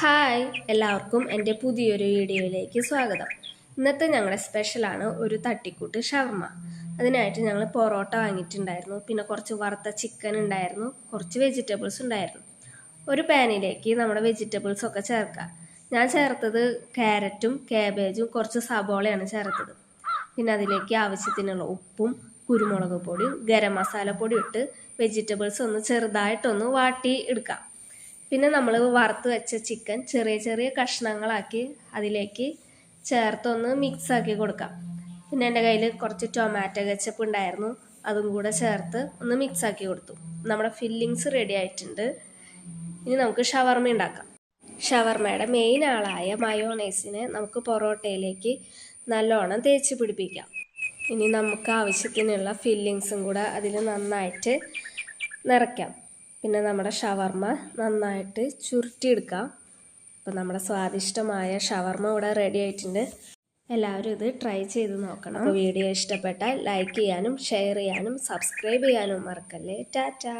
Hi എല്ലാവർക്കും എന്റെ പുതിയൊരു വീഡിയോയിലേക്ക് സ്വാഗതം. ഇന്നത്തെ ഞങ്ങളുടെ സ്പെഷ്യലാണ് ഒരു തട്ടിക്കൂട്ട് ഷവർമ അതിനായിട്ട് ഞങ്ങൾ പൊറോട്ട വാങ്ങിയിട്ടുണ്ടായിരുന്നു. പിന്നെ കുറച്ച് വറുത്ത ചിക്കൻ ഉണ്ടായിരുന്നു. കുറച്ച് വെജിറ്റബിൾസ് ഉണ്ടായിരുന്നു. ഒരു പാനിലേക്ക് നമ്മുടെ വെജിറ്റബിൾസ് ഒക്കെ ചേർക്കാം ഞാൻ ചേർത്തത് ക്യാരറ്റും കാബേജും കുറച്ച് സബോളയാണ് ചേർത്തത്. പിന്നെ അതിലേക്ക് ആവശ്യത്തിനുള്ള ഉപ്പും കുരുമുളക് പൊടിയും ഗരം മസാല പൊടിയും ഇട്ട് വെജിറ്റബിൾസ് ഒന്ന് ചെറുതായിട്ടൊന്ന് വാട്ടി എടുക്കാം. പിന്നെ നമ്മൾ വറുത്ത് വെച്ച ചിക്കൻ ചെറിയ ചെറിയ കഷ്ണങ്ങളാക്കി അതിലേക്ക് ചേർത്തൊന്ന് മിക്സ് ആക്കി കൊടുക്കാം. പിന്നെ എന്റെ കയ്യിൽ കുറച്ച് ടൊമാറ്റോ കച്ചപ്പ് ഉണ്ടായിരുന്നു. അതും കൂടെ ചേർത്ത് ഒന്ന് മിക്സ് ആക്കി കൊടുത്തു. നമ്മുടെ ഫില്ലിങ്സ് റെഡി ആയിട്ടുണ്ട്. ഇനി നമുക്ക് ഷവർമ ഉണ്ടാക്കാം. ഷവർമയുടെ മെയിൻ ആളായ മയോണൈസിനെ നമുക്ക് പൊറോട്ടയിലേക്ക് നല്ലോണം തേച്ച് പിടിപ്പിക്കാം. ഇനി നമുക്ക് ആവശ്യത്തിനുള്ള ഫില്ലിങ്സും കൂടെ അതിൽ നന്നായിട്ട് നിറയ്ക്കാം. പിന്നെ നമ്മുടെ ഷവർമ്മ നന്നായിട്ട് ചുരുട്ടിയെടുക്കാം. അപ്പോൾ നമ്മുടെ സ്വാദിഷ്ടമായ ഷവർമ്മ ഇവിടെ റെഡി ആയിട്ടുണ്ട്. എല്ലാവരും ഇത് ട്രൈ ചെയ്ത് നോക്കണം. അപ്പോൾ വീഡിയോ ഇഷ്ടപ്പെട്ടാൽ ലൈക്ക് ചെയ്യാനും ഷെയർ ചെയ്യാനും സബ്സ്ക്രൈബ് ചെയ്യാനും മറക്കല്ലേ. ടാറ്റാ!